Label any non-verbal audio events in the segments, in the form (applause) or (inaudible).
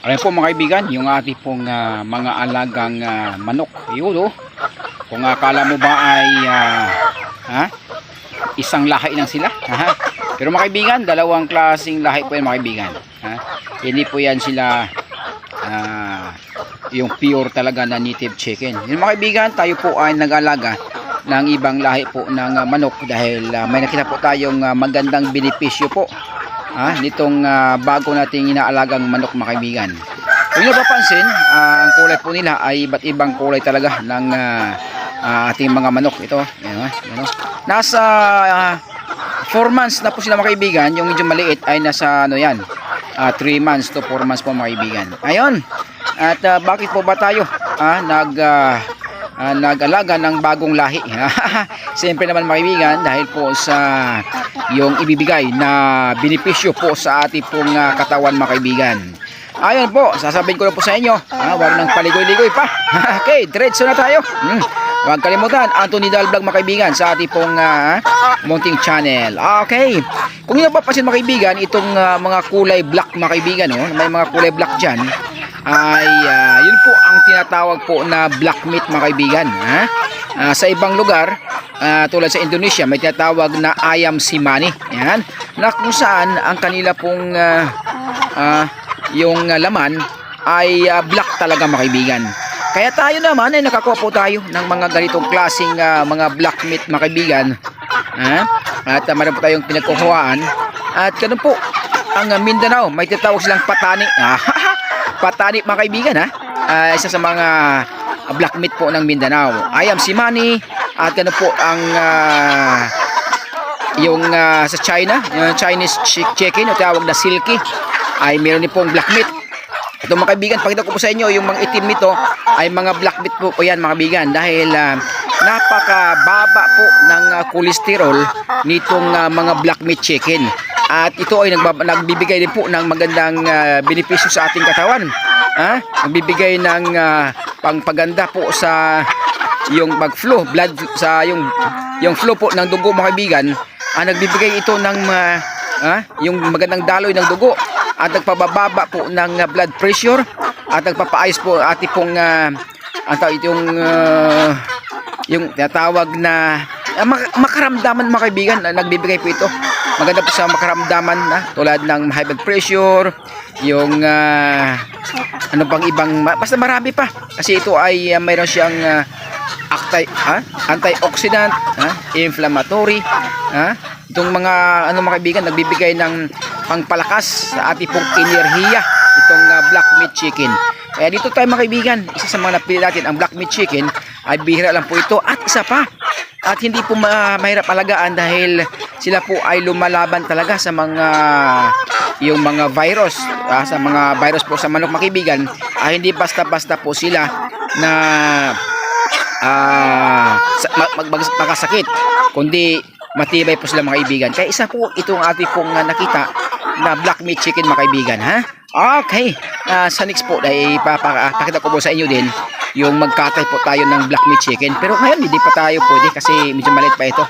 Ayan po mga kaibigan, yung ating pong ah, mga alagang ah, manok. Yun oh. Kung akala mo ba ay ah, ha? isang lahi lang sila. Ha? Pero mga kaibigan, dalawang klaseng lahi po yan mga kaibigan. Ha? Hindi po yan sila ah, yung pure talaga na native chicken. Yun mga kaibigan, tayo po ay nag-alaga ng ibang lahi po ng ah, manok dahil ah, may nakita po tayong ah, magandang benepisyo po ah, nitong ah, bago nating inaalagang manok mga kaibigan. Kung nyo papansin, ah, ang kulay po nila ay iba't ibang kulay talaga ng ah, ah, ating mga manok. Ito, yan, oh. Nasa 4 months na po sila mga. Yung medyo maliit ay nasa ano yan, 3 months to 4 months po mga. Ayun. At ah, bakit po ba tayo ah, nag ah, ah, nag-alaga ng bagong lahi. (laughs) Siyempre naman mga dahil po sa yung ibibigay na benepisyo po sa ating pong ah, katawan mga kaibigan. Ayun po, sasabihin ko na po sa inyo. Ah, wala nang paligoy-ligoy pa. (laughs) okay, diretso na tayo. Hmm. Huwag kalimutan, Anthony Dal Vlog mga sa ating pong ah, Munting Channel. Okay. Kung hindi napapansin mga kaibigan, itong ah, mga kulay black mga kaibigan, oh, may mga kulay black dyan, ay ah, yun po ang tinatawag po na black meat mga kaibigan. Ha? Ah, sa ibang lugar, ah, tulad sa Indonesia, may tinatawag na ayam simani. Yan. Na kung saan ang kanila pong ah, ah, yung ah, laman ay ah, black talaga mga kaibigan. Kaya tayo naman ay nakakuha po tayo ng mga ganitong klaseng ah, mga black meat mga kaibigan. Ha? At uh, meron po tayong pinagkukuhaan. At ganun po, ang Mindanao, may tinatawag silang patani. Ah, (laughs) patani mga kaibigan ha. Ah, isa sa mga black meat po ng Mindanao. Ayam simani at ganun po ang ah, yung ah, sa China, yung Chinese chi- chicken, yung tawag na silky, ay meron din pong black meat. Ito mga kaibigan, pakita ko po sa inyo yung mga itim nito ay mga black meat po po yan mga kaibigan dahil ah, napakababa po ng ah, cholesterol nitong ah, mga black meat chicken. At ito ay nagbab- nagbibigay din po ng magandang ah, benepisyo sa ating katawan. Ha? Nagbibigay ng ah, pangpaganda po sa yung pag-flow, blood sa yung yung flow po ng dugo mga kaibigan, ah, nagbibigay ito ng ah, ah, yung magandang daloy ng dugo. At nagpabababa po ng ah, blood pressure. At nagpapaayos po ati pong uh, ang tawag itong ah, yung tinatawag na mak- makaramdaman mga kaibigan. Na nagbibigay po ito maganda po sa makaramdaman na tulad ng high blood pressure yung ah, ano pang ibang basta marami pa kasi ito ay ah, mayroon siyang ah, anti ha? antioxidant ha? inflammatory ha? itong mga ano mga kaibigan nagbibigay ng pangpalakas sa ating pong enerhiya itong ah, black meat chicken kaya dito tayo mga kaibigan isa sa mga napili natin ang black meat chicken ay bihira lang po ito at isa pa at hindi po ma- mahirap alagaan dahil sila po ay lumalaban talaga sa mga yung mga virus ah, sa mga virus po sa manok mga kaibigan. Ay hindi basta-basta po sila na ah sa- mag, kundi matibay po sila mga kaibigan. Kaya isa po itong ating pong ah, nakita na black meat chicken mga kaibigan ha? Okay. Ah, sa next po ay papakita ko po sa inyo din yung magkatay po tayo ng black meat chicken. Pero ngayon hindi pa tayo pwede kasi medyo maliit pa ito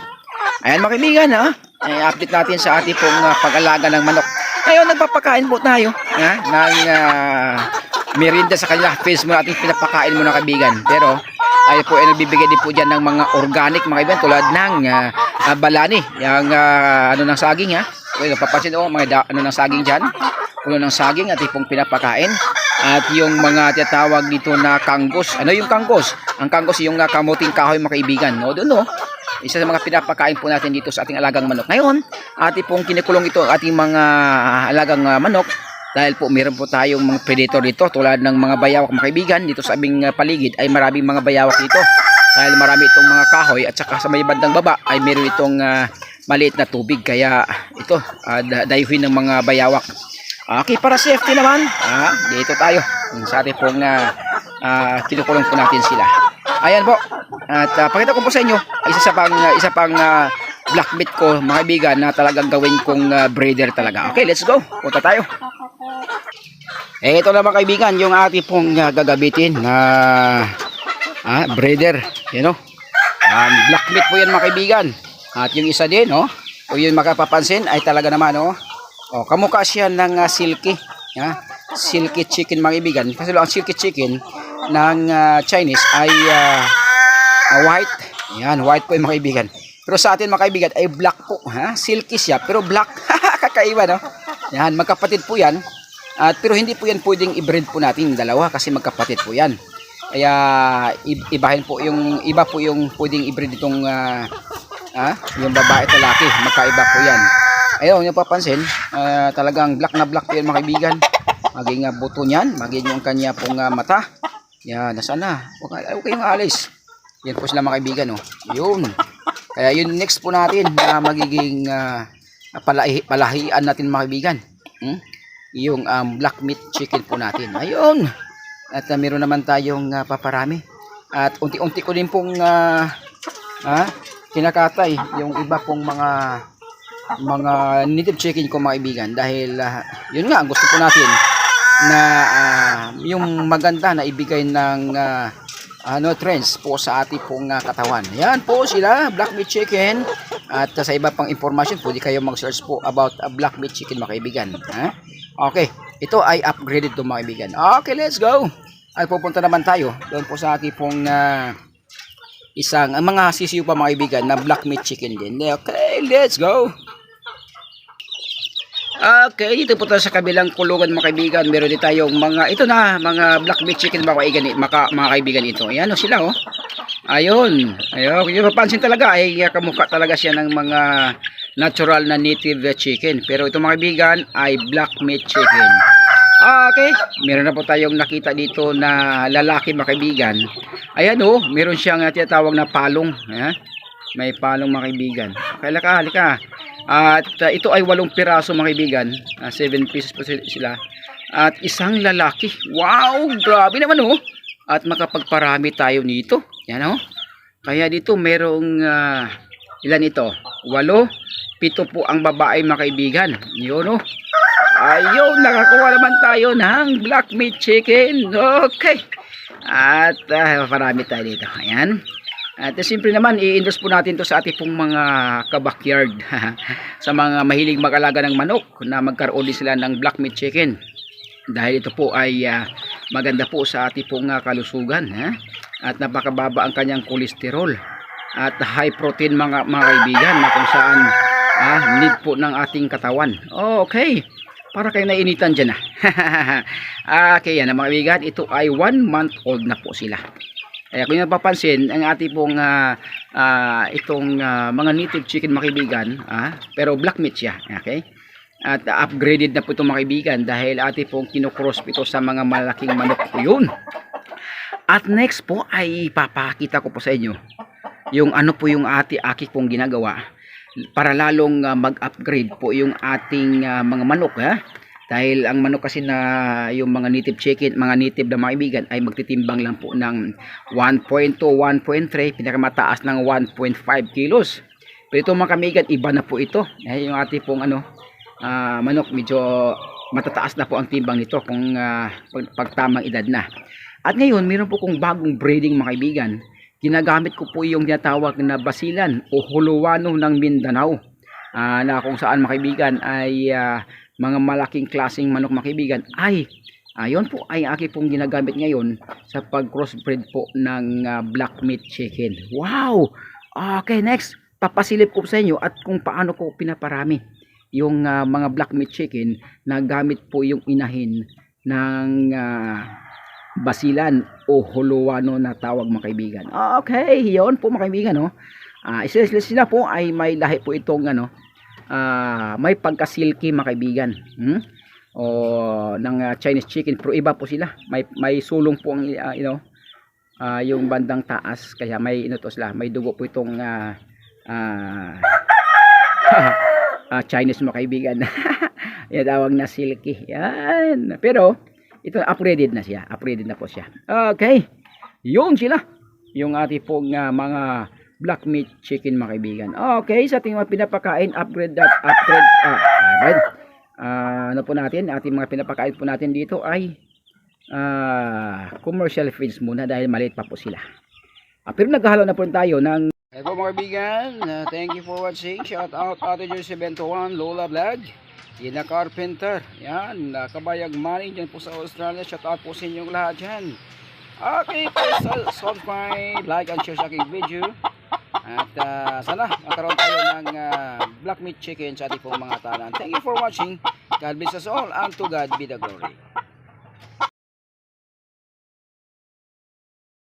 ayan mga kaibigan ha? Ay update natin sa ating pong ah, pag-alaga ng manok. Ngayon nagpapakain po tayo ha? Ng ah, merienda sa kanila. Feeds mo natin pinapakain mo na kaibigan. Pero tayo po ay nagbibigay din po dyan ng mga organic mga kaibigan tulad ng ah, ah, balani. Yung ah, ano ng saging ha? Well, papansin o mga da- ano ng saging dyan? Puno ng saging at ipong pinapakain. At yung mga tinatawag dito na kanggos. Ano yung kanggos? Ang kanggos yung uh, kamuting kahoy mga kaibigan. No doon no isa sa mga pinapakain po natin dito sa ating alagang manok. Ngayon ating pong kinikulong ito ating mga alagang ah, manok dahil po meron po tayong mga predator dito tulad ng mga bayawak mga kaibigan dito sa aming ah, paligid ay maraming mga bayawak dito. Dahil marami itong mga kahoy at saka sa may bandang baba ay meron itong ah, maliit na tubig. Kaya ito uh, dayuhin ng mga bayawak. Okay para safety naman ah, dito tayo. Sa ating pong ah, ah, kinukulong po natin sila ayan po. At ah, pakita ko po sa inyo isa sa pang ah, isa pang ah, black meat ko mga kaibigan na talagang gawin kong ah, breeder talaga. Okay let's go. Punta tayo. Eh ito na mga kaibigan yung ating pong ah, gagabitin na ah, breeder. You know? Um, black meat po yan mga kaibigan. At yung isa din oh. Kung yun makapapansin ay talaga naman oh, oh kamukha siya ng ah, silky. Ha? silky chicken mga kaibigan. Kasi ang silky chicken ng ah, Chinese ay ah, ah, white. Yan, white po yung mga. Pero sa atin mga ay black po. Ha? Silky siya pero black. (laughs) Kakaiba no? Yan, magkapatid po yan. At pero hindi po yan pwedeng i-breed po natin dalawa kasi magkapatid po yan. Kaya ibahin po yung iba po yung pwedeng i-breed itong ah, ah, yung babae at lalaki. Magkaiba po yan. Ayun, yung papansin, ah, talagang black na black po yan mga kaibigan. Maging uh, buto niyan, maging yung kanya pong ah, mata. Yan, nasaan na? Huwag huwag kayong alis. Yan po sila mga kaibigan, oh. Yun. Kaya yun next po natin na magiging ah, palahi, palahian natin mga kaibigan. Hmm? Yung um, black meat chicken po natin. Ayun. At ah, meron naman tayong ah, paparami. At unti-unti ko din pong ah, ah, kinakatay yung iba pong mga mga native chicken ko mga kaibigan dahil ah, yun nga gusto po natin na ah, yung maganda na ibigay ng ah, ano trends po sa ating pong ah, katawan. Yan po sila, black meat chicken. At ah, sa iba pang information, pwede kayo mag-search po about ah, black meat chicken mga kaibigan. Ha? Okay, ito ay upgraded to mga kaibigan. Okay, let's go. At pupunta naman tayo doon po sa ating pong ah, isang ang mga sisiyo pa mga kaibigan na black meat chicken din. Okay, let's go. Okay, dito po tayo sa kabilang kulungan mga kaibigan. Meron din tayong mga, ito na, mga black meat chicken mga kaibigan, maka, mga kaibigan ito. Ayan o sila oh. Ayun. Ayun, kung mapansin talaga ay kamukha talaga siya ng mga natural na native chicken. Pero ito mga kaibigan ay black meat chicken. Okay, meron na po tayong nakita dito na lalaki mga kaibigan. Ayan oh, meron siyang uh, tinatawag na palong. Ayan. May palong mga kaibigan. Halika, halika. At uh, ito ay walong piraso mga kaibigan. 7 pieces po si- sila. At isang lalaki. Wow, grabe naman oh. At makapagparami tayo nito. Yan oh. Kaya dito merong ah, ilan ito? Walo. Pito po ang babae mga kaibigan. Yun oh. Ayun, nakakuha naman tayo ng black meat chicken. Okay. At uh, marami tayo dito. Ayan. At uh, siyempre naman, i-endorse po natin to sa ating pong mga kabakyard. (laughs) sa mga mahilig mag-alaga ng manok na magkaroon din sila ng black meat chicken. Dahil ito po ay ah, maganda po sa ating pong ah, kalusugan. Ha? At napakababa ang kanyang kolesterol. At high protein mga, mga kaibigan na kung saan ah, need po ng ating katawan. Okay. Para kayo nainitan dyan ah. (laughs) okay yan mga kaibigan. Ito ay 1 month old na po sila. Kaya kung yung napapansin, ang ating pong ah, ah, itong ah, mga native chicken mga kaibigan, ah, pero black meat siya, okay? At upgraded na po itong mga kaibigan dahil ating pong kinocross ito sa mga malaking manok po yun. At next po ay papakita ko po sa inyo yung ano po yung ati aki pong ginagawa para lalong ah, mag-upgrade po yung ating ah, mga manok ha. Dahil ang manok kasi na yung mga native chicken, mga native na mga kaibigan ay magtitimbang lang po ng 1.2, 1.3, pinakamataas ng 1.5 kilos. Pero ito mga kaibigan, iba na po ito. Eh, yung ating pong ano, ah, manok, medyo matataas na po ang timbang nito kung ah, pag, pagtamang edad na. At ngayon, meron po kong bagong breeding mga kaibigan. Ginagamit ko po yung tinatawag na basilan o huluwano ng Mindanao. Ah, na kung saan mga kaibigan ay ah, mga malaking klaseng manok mga kaibigan ay ayon po ay aki pong ginagamit ngayon sa pag crossbreed po ng ah, black meat chicken. Wow! Okay, next. Papasilip ko sa inyo at kung paano ko pinaparami yung ah, mga black meat chicken na gamit po yung inahin ng ah, basilan o huluwano na tawag mga. Okay, yon po mga. No? Ah, sila, sila, sila po ay may lahi po itong ano, ah, may pagka-silky mga kaibigan. Hmm? O ng ah, Chinese chicken pero iba po sila. May may sulong po ang ah, you know, ah, yung bandang taas kaya may ino to sila, may dugo po itong ah, ah, (laughs) ah, Chinese mga kaibigan. (laughs) Yan tawag na silky. Yan. Pero ito upgraded na siya. Upgraded na po siya. Okay. Yung sila. Yung ating pong ah, mga black meat chicken mga kaibigan. Okay, sa ating mga pinapakain, upgrade that, upgrade, ah, upgrade. Ah, ano po natin, ating mga pinapakain po natin dito ay ah, commercial feeds muna dahil maliit pa po sila. Ah, pero naghahalo na po tayo ng Hey mga kaibigan, Ah, thank you for watching. Shout out Ate Jersey 71 Lola Vlog. Tina Carpenter. Yan, uh, kabayag money dyan po sa Australia. Shout out po sa inyong lahat dyan. Okay, please uh, subscribe, like, and share sa aking video. At uh, sana magkaroon tayo ng uh, black meat chicken sa ating pong mga tanan. Thank you for watching. God bless us all and to God be the glory.